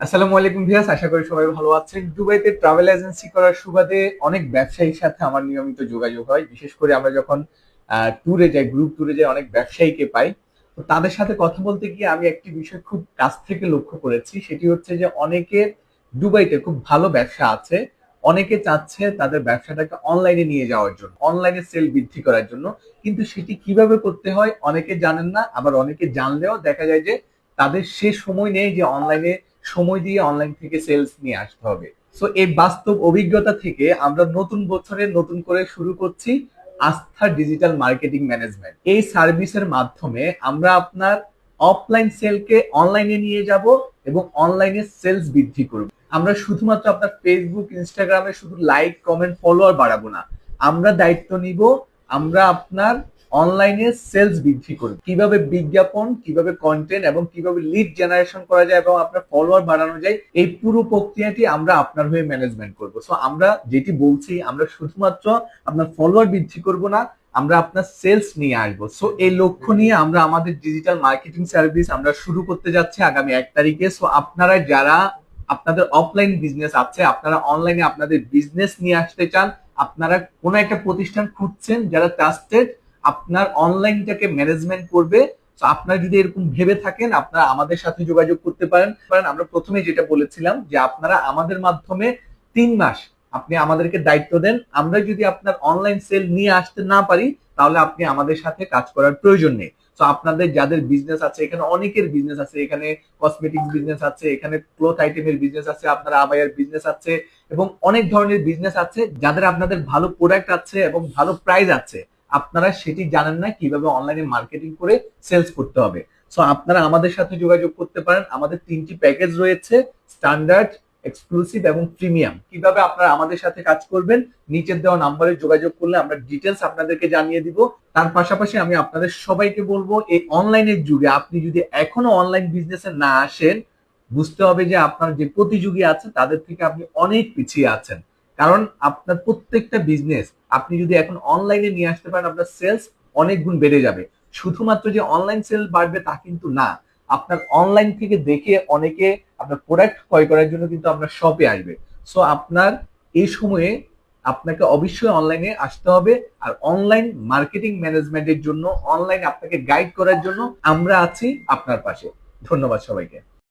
আসসালামু আলাইকুম ভিয়াস আশা করি সবাই ভালো আছেন। দুবাইতে ট্রাভেল এজেন্সি করার সুবাদে অনেক ব্যবসায়ীর সাথে আমার নিয়মিত যোগাযোগ হয়। বিশেষ করে আমরা যখন ট্যুরে যাই গ্রুপ ট্যুরে যাই, অনেক ব্যবসায়ীকে পাই। তো তাদের সাথে কথা বলতে গিয়ে আমি একটি বিষয় খুব কাছ থেকে লক্ষ্য করেছি। সেটি হচ্ছে যে অনেকের দুবাইতে খুব ভালো ব্যবসা আছে। অনেকে চাচ্ছে তাদের ব্যবসাটাকে অনলাইনে নিয়ে যাওয়ার জন্য অনলাইনে সেল বৃদ্ধি করার জন্য। কিন্তু সেটি কীভাবে করতে হয় অনেকে জানেন না। আবার অনেকে জানলেও দেখা যায় যে তাদের সে সময় নেই যে অনলাইনে সময় দিয়ে অনলাইন থেকে সেলস নিয়ে আসতে হবে। সো এই বাস্তব অভিজ্ঞতা থেকে আমরা নতুন বছরে নতুন করে শুরু করছি আস্থা ডিজিটাল মার্কেটিং ম্যানেজমেন্ট এই সার্ভিসের মাধ্যমে আমরা আপনার অফলাইন সেলকে অনলাইনে নিয়ে যাব এবং অনলাইনে সেলস বৃদ্ধি করব। আমরা শুধুমাত্র আপনার ফেসবুক ইনস্টাগ্রামে শুধু লাইক কমেন্ট ফলোয়ার বাড়াবো না। আমরা দায়িত্ব নিব আমরা আপনার অনলাইনে সেলস বৃদ্ধি করব কীভাবে বিজ্ঞাপন, কীভাবে কন্টেন্ট এবং কীভাবে লিড জেনারেশন করা যায় এবং আপনার ফলোয়ার বাড়ানো যায়, এই পুরো প্রক্রিয়াটি আমরা আপনার হয়ে ম্যানেজমেন্ট করব। সো আমরা যেটি বলছি, আমরা শুধুমাত্র আপনার ফলোয়ার বৃদ্ধি করব না, আমরা আপনার সেলস নিয়ে আসব। সো এই লক্ষ্য নিয়ে আমরা আমাদের ডিজিটাল মার্কেটিং সার্ভিস আমরা শুরু করতে যাচ্ছি আগামী এক তারিখে। সো আপনারা যারা আপনাদের অফলাইন বিজনেস আছে, আপনারা অনলাইনে আপনাদের বিজনেস নিয়ে আসতে চান আপনারা কোনো একটা প্রতিষ্ঠান খুঁজছেন যারা ট্রাস্টেড আপনার অনলাইনটাকে ম্যানেজমেন্ট করবে। তো আপনারা যদি এরকম ভেবে থাকেন, আপনারা আমাদের সাথে যোগাযোগ করতে পারেন। কারণ আমরা প্রথমে যেটা বলেছিলাম যে, আপনারা আমাদের মাধ্যমে তিন মাস আপনি আমাদেরকে দায়িত্ব দেন। আমরা যদি আপনার অনলাইন সেল নিয়ে আসতে না পারি, তাহলে আপনি আমাদের সাথে কাজ করার প্রয়োজন নেই। তো আপনাদের যাদের বিজনেস আছে, এখানে অনেকের বিজনেস আছে, এখানে কসমেটিক বিজনেস আছে, এখানে ক্লোথ আইটেমের বিজনেস আছে, আপনার আবাইয়ার বিজনেস আছে, এবং অনেক ধরনের বিজনেস আছে যাদের আপনাদের ভালো প্রোডাক্ট আছে এবং ভালো প্রাইস আছে। আপনারা সেটি জানেন না কীভাবে অনলাইনে মার্কেটিং করে সেলস করতে হবে। সো আপনারা আমাদের সাথে যোগাযোগ করতে পারেন। আমাদের তিনটি প্যাকেজ রয়েছে স্ট্যান্ডার্ড এক্সক্লুসিভ এবং প্রিমিয়াম কীভাবে আপনারা আমাদের সাথে কাজ করবেন, নিচের দেওয়া নাম্বারে যোগাযোগ করলে আমরা ডিটেলস আপনাদেরকে জানিয়ে দিব। তার পাশাপাশি আমি আপনাদের সবাইকে বলব, এই অনলাইনের যুগে আপনি যদি এখনও অনলাইন বিজনেসে না আসেন, বুঝতে হবে যে আপনার যে প্রতিযোগী আছে, তাদের থেকে আপনি অনেক পিছিয়ে আছেন। কারণ আপনার প্রত্যেকটা বিজনেস আপনি যদি এখন অনলাইনে নিয়ে আসতে পারেন, আপনার সেলস অনেক গুণ বেড়ে যাবে। শুধুমাত্র যে অনলাইন সেল বাড়বে তা কিন্তু না। আপনার অনলাইন থেকে দেখে অনেকে আপনার প্রোডাক্ট ক্রয় করার জন্য কিন্তু আপনার শপে আসবে। সো আপনার এই সময়ে আপনাকে অবশ্যই অনলাইনে আসতে হবে আর অনলাইন মার্কেটিং ম্যানেজমেন্টের জন্য অনলাইন আপনাকে গাইড করার জন্য আমরা আছি আপনার পাশে। ধন্যবাদ সবাইকে।